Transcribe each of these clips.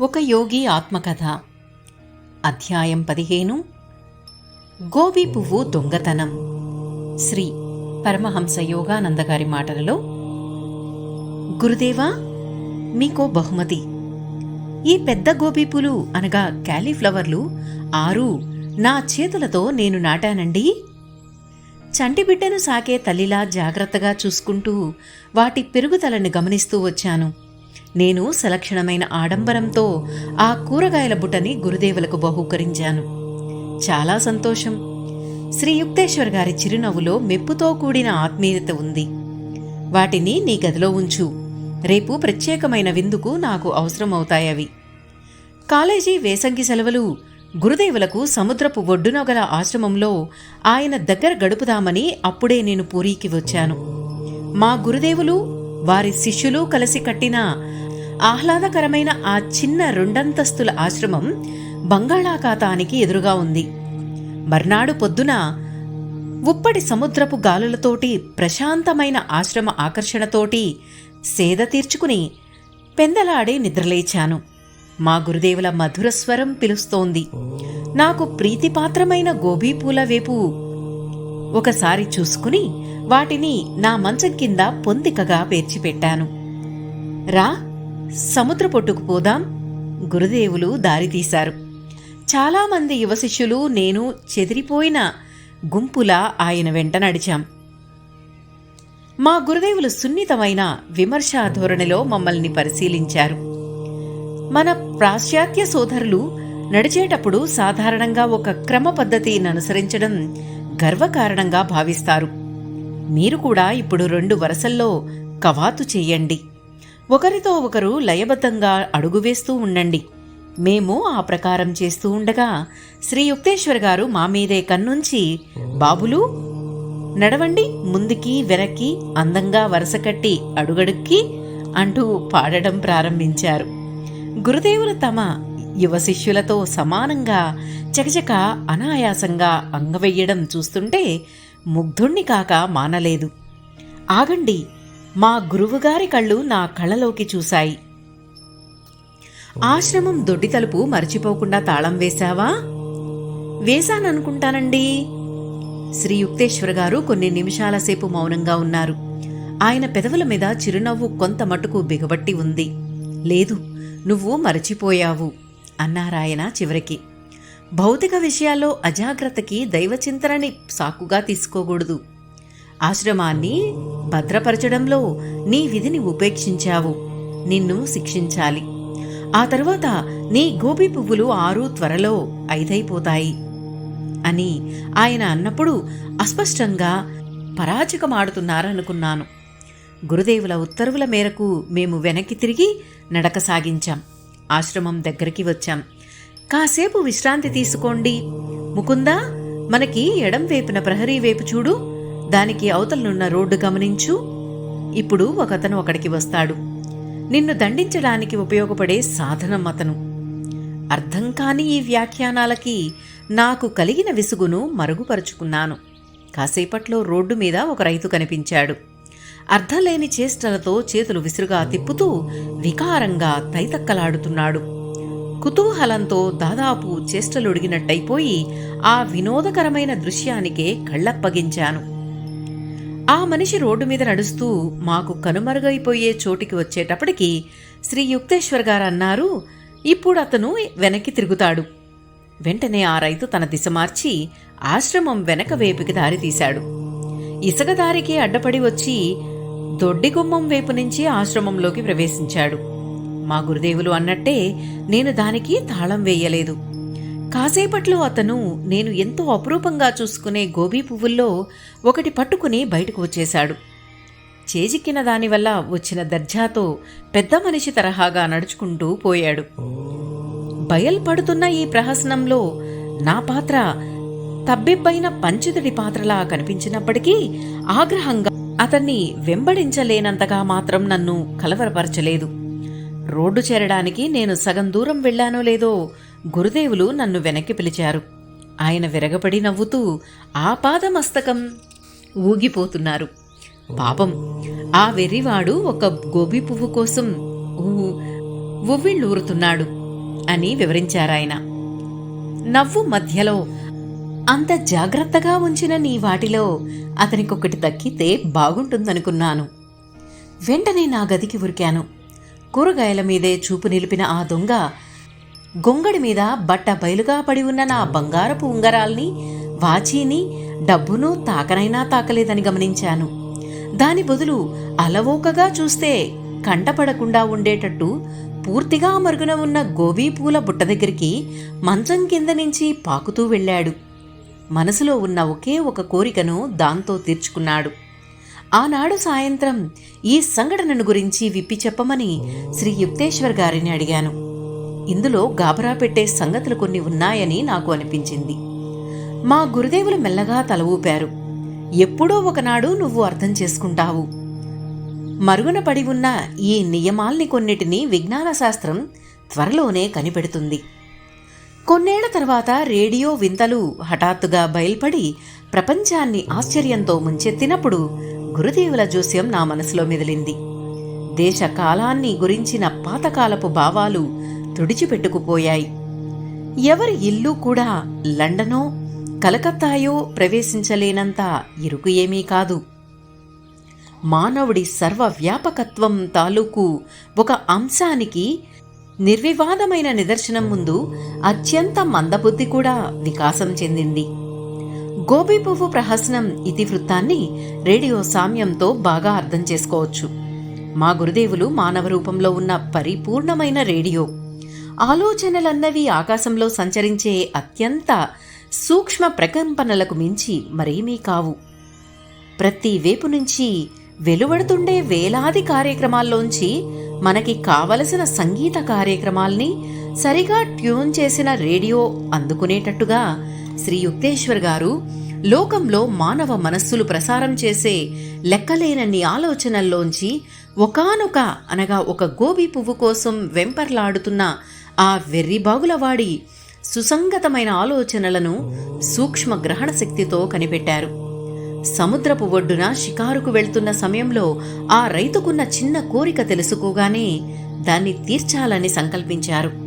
ఒక యోగి ఆత్మకథ. అధ్యాయం పదిహేను. గోబీ పువ్వు దొంగతనం. శ్రీ పరమహంస యోగానంద గారి మాటలలో గురుదేవా మీకో బహుమతి. ఈ పెద్ద గోబీ పూలు అనగా క్యాలీఫ్లవర్లు ఆరు నా చేతులతో నేను నాటానండి. చంటి బిడ్డను సాకే తల్లిలా జాగ్రత్తగా చూసుకుంటూ వాటి పెరుగుదలని గమనిస్తూ వచ్చాను. నేను సలక్షణమైన ఆడంబరంతో ఆ కూరగాయల బుట్టని గురుదేవులకు బహూకరించాను. చాలా సంతోషం. శ్రీ యుక్తేశ్వర్ గారి చిరునవ్వులో మెప్పుతో కూడిన ఆత్మీయత ఉంది. వాటిని నీ గదిలో ఉంచు. రేపు ప్రత్యేకమైన విందుకు నాకు అవసరమవుతాయవి కాలేజీ వేసంగి సెలవులు గురుదేవులకు సముద్రపు ఒడ్డున గల ఆశ్రమంలో ఆయన దగ్గర గడుపుదామని అప్పుడే నేను పూరీకి వచ్చాను. మా గురుదేవులు వారి శిష్యులు కలిసి కట్టిన ఆహ్లాదకరమైన ఆ చిన్న రెండంతస్తుల ఆశ్రమం బంగాళాఖాతానికి ఎదురుగా ఉంది. మర్నాడు పొద్దున ఉప్పటి సముద్రపు గాలులతోటి ప్రశాంతమైన ఆశ్రమ ఆకర్షణతోటి సేద తీర్చుకుని పెందలాడే నిద్రలేచాను. మా గురుదేవుల మధుర స్వరం పిలుస్తోంది. నాకు ప్రీతిపాత్రమైన గోబీ పూల వేపు ఒకసారి చూసుకుని వాటిని నా మంచం కింద పొందికగా పేర్చిపెట్టాను. రా సముద్ర పొట్టుకు పోదాం గురుదేవులు దారితీశారు చాలామంది యువ శిష్యులు నేను చెదిరిపోయిన గుంపులా ఆయన వెంట నడిచాం. మా గురుదేవులు సున్నితమైన విమర్శా ధోరణిలో మమ్మల్ని పరిశీలించారు. మన పాశ్చాత్య సోదరులు నడిచేటప్పుడు సాధారణంగా ఒక క్రమ పద్ధతిని అనుసరించడం గర్వకారణంగా భావిస్తారు. మీరు కూడా ఇప్పుడు రెండు వరసల్లో కవాతు చేయండి. ఒకరితో ఒకరు లయబద్ధంగా అడుగు వేస్తూ ఉండండి. మేము ఆ ప్రకారం చేస్తూ ఉండగా శ్రీ యుక్తేశ్వర్ గారు మా మీదే కన్నుంచి బాబులు నడవండి ముందుకి వెనక్కి అందంగా వరస కట్టి అడుగడుక్కి అంటూ పాడడం ప్రారంభించారు. గురుదేవులు తమ యువ శిష్యులతో సమానంగా చకచక అనాయాసంగా అంగవెయ్యడం చూస్తుంటే ముగ్ధుణ్ణి కాక మానలేదు. ఆగండి మా గురువుగారి కళ్ళు నా కళ్ళలోకి చూశాయి. ఆశ్రమం దొడ్డి తలుపు మర్చిపోకుండా తాళం వేశావా? వేశాననుకుంటానండి. శ్రీ యుక్తేశ్వర గారు కొన్ని నిమిషాల సేపు మౌనంగా ఉన్నారు. ఆయన పెదవుల మీద చిరునవ్వు కొంత మటుకు బిగబట్టి ఉంది. లేదు నువ్వు మరచిపోయావు అన్నారాయన చివరికి. భౌతిక విషయాల్లో అజాగ్రత్తకి దైవచింతనని సాకుగా తీసుకోకూడదు. ఆశ్రమాన్ని భద్రపరచడంలో నీ విధిని ఉపేక్షించావు. నిన్ను శిక్షించాలి. ఆ తరువాత నీ గోబీ పువ్వులు ఆరు త్వరలో ఐదైపోతాయి అని ఆయన అన్నప్పుడు అస్పష్టంగా పరాజకమాడుతున్నారనుకున్నాను. గురుదేవుల ఉత్తర్వుల మేరకు మేము వెనక్కి తిరిగి నడక సాగించాం. ఆశ్రమం దగ్గరికి వచ్చాం. కాసేపు విశ్రాంతి తీసుకోండి. ముకుందా మనకి ఎడం వేపున ప్రహరీ వైపు చూడు. దానికి అవతలనున్న రోడ్డు గమనించు. ఇప్పుడు ఒకతను అక్కడికి వస్తాడు. నిన్ను దండించడానికి ఉపయోగపడే సాధనం అతను. అర్థం కాని ఈ వ్యాఖ్యానాలకి నాకు కలిగిన విసుగును మరుగుపరుచుకున్నాను. కాసేపట్లో రోడ్డు మీద ఒక రైతు కనిపించాడు. అర్థంలేని చేష్టలతో చేతులు విసురుగా తిప్పుతూ వికారంగా తైతక్కలాడుతున్నాడు. కుతూహలంతో దాదాపు చేష్టలుడిగినట్టయిపోయి ఆ వినోదకరమైన దృశ్యానికే కళ్ళప్పగించాను. ఆ మనిషి రోడ్డు మీద నడుస్తూ మాకు కనుమరుగైపోయే చోటికి వచ్చేటప్పటికి శ్రీ యుక్తేశ్వర్ గారు అన్నారు ఇప్పుడు అతను వెనక్కి తిరుగుతాడు. వెంటనే ఆ రైతు తన దిశ మార్చి ఆశ్రమం వెనక వేపుకి దారితీశాడు ఇసుక దారికి అడ్డపడి వచ్చి దొడ్డిగుమ్మం వైపు నుంచి ఆశ్రమంలోకి ప్రవేశించాడు. మా గురుదేవులు అన్నట్టే నేను దానికి తాళం వేయలేదు. కాసేపట్లో అతను నేను ఎంతో అపురూపంగా చూసుకునే గోబీ పువ్వుల్లో ఒకటి పట్టుకుని బయటకు వచ్చేశాడు. చేజిక్కిన దానివల్ల వచ్చిన దర్జాతో పెద్ద మనిషి తరహాగా నడుచుకుంటూ పోయాడు. బయల్పడుతున్న ఈ ప్రహసనంలో నా పాత్ర తబ్బిబ్బైన పంచితుడి పాత్రలా కనిపించినప్పటికీ ఆగ్రహంగా అతన్ని వెంబడించలేనంతగా మాత్రం నన్ను కలవరపరచలేదు. రోడ్డు చేరడానికి నేను సగం దూరం వెళ్ళానో లేదో గురుదేవులు నన్ను వెనక్కి పిలిచారు. ఆయన విరగపడి నవ్వుతూ ఆపాదమస్తకం ఊగిపోతున్నారు. పాపం ఆ వెర్రివాడు ఒక గోబీ పువ్వు కోసం ఉవ్విళ్ళూరుతున్నాడు అని వివరించారాయన. నవ్వు మధ్యలో అంత జాగ్రత్తగా ఉంచిన నీ వాటిలో అతనికొకటి దక్కితే బాగుంటుందనుకున్నాను. వెంటనే నా గదికి ఉరికాను. కూరగాయల మీదే చూపు నిలిపిన ఆ దొంగ గొంగడి మీద బట్ట బయలుగా పడి ఉన్న నా బంగారపు ఉంగరాల్ని వాచీని డబ్బును తాకనైనా తాకలేదని గమనించాను. దాని బదులు అలవోకగా చూస్తే కంటపడకుండా ఉండేటట్టు పూర్తిగా మరుగున ఉన్న గోబీ పూల బుట్ట దగ్గరికి మంచం కింద నుంచి పాకుతూ వెళ్ళాడు. మనసులో ఉన్న ఒకే ఒక కోరికను దాంతో తీర్చుకున్నాడు. ఆనాడు సాయంత్రం ఈ సంఘటనను గురించి విప్పి చెప్పమని శ్రీ యుక్తేశ్వర్ గారిని అడిగాను. ఇందులో గాబరా పెట్టే సంగతులు కొన్ని ఉన్నాయని నాకు అనిపించింది. మా గురుదేవులు మెల్లగా తల ఊపారు. ఎప్పుడో ఒకనాడు నువ్వు అర్థం చేసుకుంటావు. మరుగున పడి ఉన్న ఈ నియమాల్ని కొన్నిటిని విజ్ఞాన శాస్త్రం త్వరలోనే కనిపెడుతుంది. కొన్నేళ్ళ తర్వాత రేడియో వింతలు హఠాత్తుగా బయల్పడి ప్రపంచాన్ని ఆశ్చర్యంతో ముంచెత్తినప్పుడు గురుదేవుల జోస్యం నా మనసులో మెదిలింది. దేశ కాలాన్ని గురించిన పాతకాలపు భావాలు తుడిచిపెట్టుకుపోయాయి. ఎవరి ఇల్లు కూడా లండనో కలకత్తాయో ప్రవేశించలేనంత ఇరుకు ఏమీ కాదు. మానవుడి సర్వవ్యాపకత్వం తాలూకు ఒక అంశానికి నిర్వివాదమైన నిదర్శనం ముందు అత్యంత మందబుద్ధి కూడా వికాసం చెందింది. గోబీ పువ్వు ప్రహసనం ఇతివృత్తాన్ని రేడియో సామ్యంతో బాగా అర్థం చేసుకోవచ్చు. మా గురుదేవులు మానవ రూపంలో ఉన్న పరిపూర్ణమైన రేడియో. ఆలోచనలన్నవి ఆకాశంలో సంచరించే అత్యంత సూక్ష్మ ప్రకంపనలకు మించి మరేమీ కావు. ప్రతి వేపు నుంచి వెలువడుతుండే వేలాది కార్యక్రమాల్లోంచి మనకి కావలసిన సంగీత కార్యక్రమాల్ని సరిగా ట్యూన్ చేసిన రేడియో అందుకునేటట్టుగా శ్రీ యుక్తేశ్వర్ గారు లోకంలో మానవ మనస్సులు ప్రసారం చేసే లెక్కలేనన్ని ఆలోచనల్లోంచి ఒకానొక అనగా ఒక గోబీ పువ్వు కోసం వెంపర్లాడుతున్న ఆ వెర్రిబాగులవాడి సుసంగతమైన ఆలోచనలను సూక్ష్మ గ్రహణ శక్తితో కనిపెట్టారు. సముద్రపు ఒడ్డున షికారుకు వెళ్తున్న సమయంలో ఆ రైతుకున్న చిన్న కోరిక తెలుసుకోగానే దాన్ని తీర్చాలని సంకల్పించారు.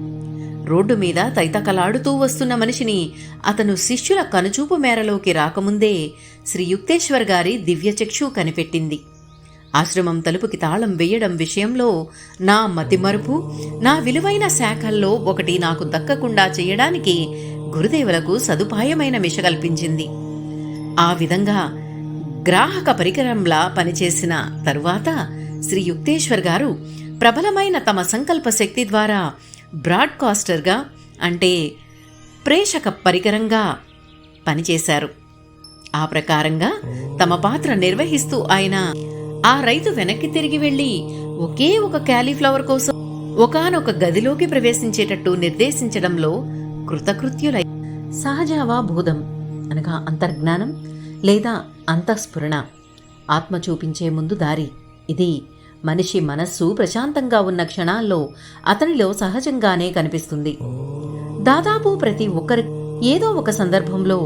రోడ్డు మీద తైతకలాడుతూ వస్తున్న మనిషిని అతను శిష్యుల కనుచూపు మేరలోకి రాకముందే శ్రీ యుక్తేశ్వర్ గారి దివ్యచక్షు కనిపెట్టింది. ఆశ్రమం తలుపుకి తాళం వేయడం విషయంలో నా మతిమరుపు నా విలువైన శాఖల్లో ఒకటి నాకు దక్కకుండా చేయడానికి గురుదేవులకు సదుపాయమైన మిష కల్పించింది. ఆ విధంగా గ్రాహక పరికరంలా పనిచేసిన తరువాత శ్రీ యుక్తేశ్వర్ గారు ప్రబలమైన తమ సంకల్ప శక్తి ద్వారా బ్రాడ్కాస్టర్గా అంటే ప్రేషక పరికరంగా పనిచేశారు. ఆ ప్రకారంగా తమ పాత్ర నిర్వహిస్తూ ఆయన ఆ రైతు వెనక్కి తిరిగి వెళ్ళి ఒకే ఒక క్యాలీఫ్లవర్ కోసం ఒకానొక గదిలోకి ప్రవేశించేటట్టు నిర్దేశించడంలో కృతకృత్యులై సహజావా అనగా అంతర్జ్ఞానం లేదా అంతఃస్ఫురణ. ఆత్మ చూపించే ముందు దారి ఇది. మనిషి మనస్సు ప్రశాంతంగా ఉన్న క్షణాల్లో అతనిలో సహజంగానే కనిపిస్తుంది. దాదాపు ప్రతి ఒక్కరి ఏదో ఒక సందర్భంలో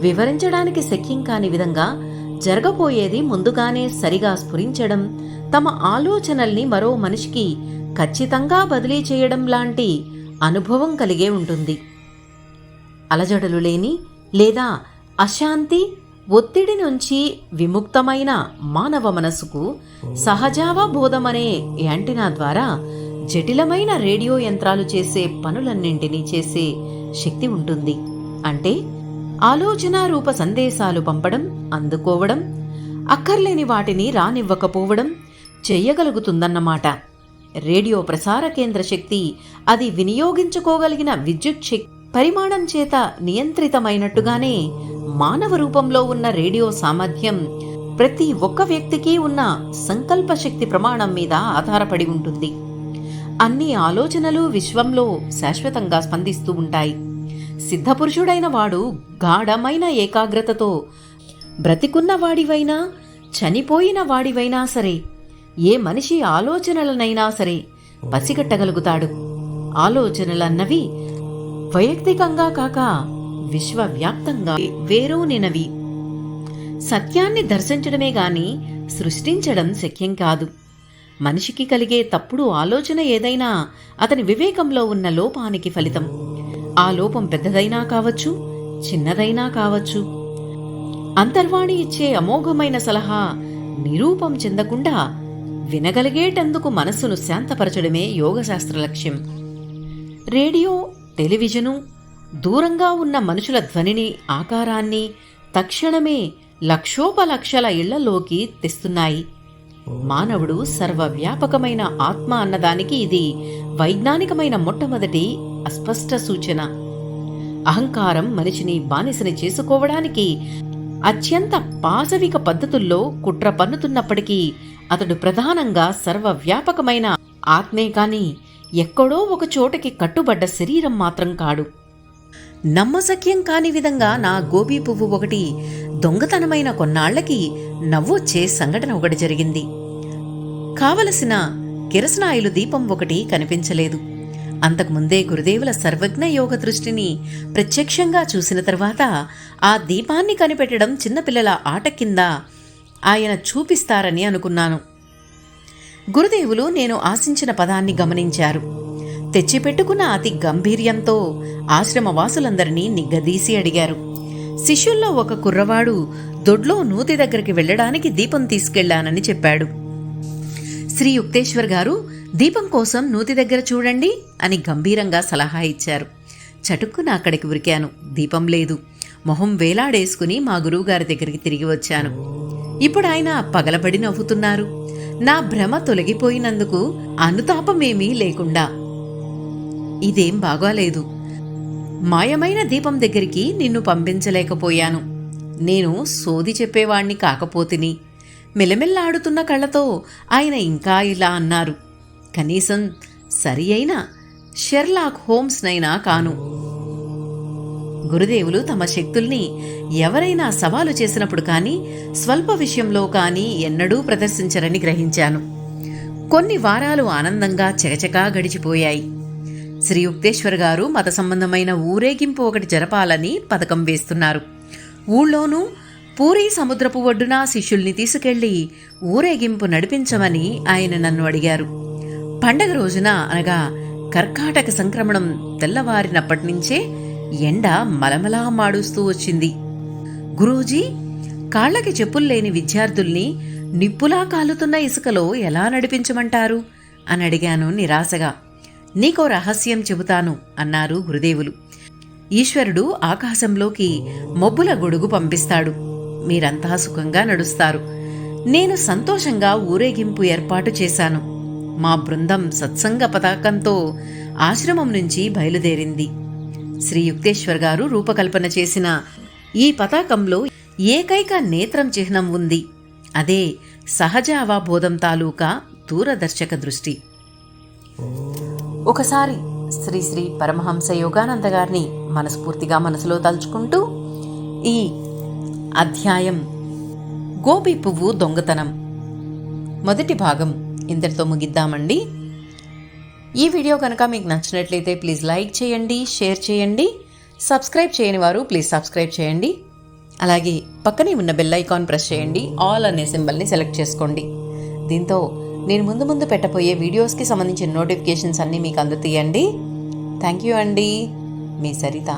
వివరించడానికి శక్యం కాని విధంగా జరగబోయేది ముందుగానే సరిగా స్ఫురించడం తమ ఆలోచనల్ని మరో మనిషికి ఖచ్చితంగా బదిలీ చేయడం లాంటి అనుభవం కలిగే ఉంటుంది. అలజడులు లేని లేదా అశాంతి ఒత్తిడి నుంచి విముక్తమైన మానవ మనసుకు సహజావబోధమనే యాంటినా ద్వారా జటిలమైన రేడియో యంత్రాలు చేసే పనులన్నింటినీ చేసే శక్తి ఉంటుంది. అంటే ఆలోచన రూప సందేశాలు పంపడం అందుకోవడం అక్కర్లేని వాటిని రానివ్వకపోవడం చెయ్యగలుగుతుందన్నమాట రేడియో ప్రసార కేంద్ర శక్తి అది వినియోగించుకోగలిగిన విద్యుత్ శక్తి పరిమాణం చేత నియంత్రితమైనట్టుగానే మానవ రూపంలో ఉన్న రేడియో సామర్థ్యం ప్రతి ఒక్క వ్యక్తికి ఉన్న సంకల్ప శక్తి ప్రమాణం మీద ఆధారపడి ఉంటుంది. అన్ని ఆలోచనలు విశ్వంలో శాశ్వతంగా స్పందిస్తూ ఉంటాయి. సిద్ధపురుషుడైన వాడు గాఢమైన ఏకాగ్రతతో బ్రతికున్న వాడివైనా చనిపోయిన వాడివైనా సరే ఏ మనిషి ఆలోచనలనైనా సరే పసిగట్టగలుగుతాడు. ఆలోచనలన్నవి వైయక్తికంగా కాక విశ్వవ్యాప్తంగా వేరూనినవి. సత్యాన్ని దర్శించడమే గాని సృష్టించడం శక్యం కాదు. మనిషికి కలిగే తప్పుడు ఆలోచన ఏదైనా అతని వివేకంలో ఉన్న లోపానికి ఫలితం. ఆ లోపం పెద్దదైనా కావచ్చు చిన్నదైనా కావచ్చు. అంతర్వాణి ఇచ్చే అమోఘమైన సలహా నిరూపం చెందకుండా వినగలిగేటందుకు మనస్సును శాంతపరచడమే యోగశాస్త్ర లక్ష్యం. రేడియో టెలివిజను దూరంగా ఉన్న మనుషుల ధ్వనిని ఆకారాన్ని తక్షణమే లక్షోపలక్షల ఇళ్ళలోకి తెస్తున్నాయి. మానవుడు సర్వవ్యాపకమైన ఆత్మ అన్నదానికి ఇది వైజ్ఞానికమైన మొట్టమొదటి అస్పష్ట సూచన. అహంకారం మనిషిని బానిసని చేసుకోవడానికి అత్యంత పాశవిక పద్ధతుల్లో కుట్ర పన్నుతున్నప్పటికీ అతడు ప్రధానంగా సర్వవ్యాపకమైన ఆత్మే కానీ ఎక్కడో ఒక చోటకి కట్టుబడ్డ శరీరం మాత్రం కాడు. నమ్మశక్యం కాని విధంగా నా గోబీ పువ్వు ఒకటి దొంగతనమైన కొన్నాళ్ళకి నవ్వొచ్చే సంఘటన ఒకటి జరిగింది. కావలసిన కిరసనాయిలు దీపం ఒకటి కనిపించలేదు. అంతకుముందే గురుదేవుల సర్వజ్ఞ యోగ దృష్టిని ప్రత్యక్షంగా చూసిన తర్వాత ఆ దీపాన్ని కనిపెట్టడం చిన్నపిల్లల ఆట కింద ఆయన చూపిస్తారని అనుకున్నాను. గురుదేవులు నేను ఆశించిన పదాన్ని గమనించారు. తెచ్చిపెట్టుకున్న అతి గంభీర్యంతో ఆశ్రమవాసులందరినీ నిగ్గదీసి అడిగారు. శిష్యుల్లో ఒక కుర్రవాడు దొడ్లో నూతి దగ్గరికి వెళ్ళడానికి దీపం తీసుకెళ్ళానని చెప్పాడు. శ్రీ యుక్తేశ్వర్ గారు దీపం కోసం నూతి దగ్గర చూడండి అని గంభీరంగా సలహా ఇచ్చారు. చటుక్కున అక్కడికి ఉరికాను. దీపం లేదు. మొహం వేలాడేసుకుని మా గురువుగారి దగ్గరికి తిరిగి వచ్చాను. ఇప్పుడు ఆయన పగలబడి నవ్వుతున్నారు. నా భ్రమ తొలగిపోయినందుకు అనుతాపమేమీ లేకుండా. ఇదేం బాగాలేదు. మాయమైన దీపం దగ్గరికి నిన్ను పంపించలేకపోయాను. నేను సోది చెప్పేవాణ్ణి కాకపోతిని. మెలమెల్లాడుతున్న కళ్ళతో ఆయన ఇంకా ఇలా అన్నారు. కనీసం సరి అయిన షెర్లాక్ హోమ్స్నైనా కాను. గురుదేవులు తమ శక్తుల్ని ఎవరైనా సవాలు చేసినప్పుడు కానీ స్వల్ప విషయంలో కానీ ఎన్నడూ ప్రదర్శించరని గ్రహించాను. కొన్ని వారాలు ఆనందంగా చకచకా గడిచిపోయాయి. శ్రీ యుక్తేశ్వర్ గారు మత సంబంధమైన ఊరేగింపు ఒకటి జరపాలని పథకం వేస్తున్నారు. ఊళ్ళోనూ పూరీ సముద్రపు ఒడ్డున శిష్యుల్ని తీసుకెళ్ళి ఊరేగింపు నడిపించమని ఆయన నన్ను అడిగారు. పండగ రోజున అనగా కర్కాటక సంక్రమణం తెల్లవారినప్పటి నుంచే ఎండ మలమలా మాడుస్తూ వచ్చింది. గురూజీ కాళ్ళకి చెప్పులు లేని విద్యార్థుల్ని నిప్పులా కాలుతున్న ఇసుకలో ఎలా నడిపించమంటారు? అని అడిగాను నిరాశగా. నీకో రహస్యం చెబుతాను అన్నారు గురుదేవులు. ఈశ్వరుడు ఆకాశంలోకి మబ్బుల గొడుగు పంపిస్తాడు. మీరంతా సుఖంగా నడుస్తారు. నేను సంతోషంగా ఊరేగింపు ఏర్పాటు చేశాను. మా బృందం సత్సంగ పతాకంతో ఆశ్రమం నుంచి బయలుదేరింది. శ్రీ యుక్తేశ్వర్ గారు రూపకల్పన చేసిన ఈ పతాకంలో ఏకైక నేత్రం చిహ్నం ఉంది. అదే సహజ అవబోధం తాలూకా దూరదర్శక దృష్టి. ఒకసారి శ్రీ శ్రీ పరమహంస యోగానంద గారిని మనస్ఫూర్తిగా మనసులో తలుచుకుంటూ ఈ అధ్యాయం గోపి పువ్వు దొంగతనం. మొదటి భాగం ఇంతటితో ముగిద్దామండి. ఈ వీడియో కనుక మీకు నచ్చినట్లయితే ప్లీజ్ లైక్ చేయండి షేర్ చేయండి. సబ్స్క్రైబ్ చేయని వారు ప్లీజ్ సబ్స్క్రైబ్ చేయండి. అలాగే పక్కనే ఉన్న బెల్ ఐకాన్ ప్రెస్ చేయండి ఆల్ అనే సింబల్ని సెలెక్ట్ చేసుకోండి. దీంతో నేను ముందు ముందు పెట్టబోయే వీడియోస్కి సంబంధించిన నోటిఫికేషన్స్ అన్నీ మీకు అందుతాయండి. థ్యాంక్ యూ అండి. మీ సరిత.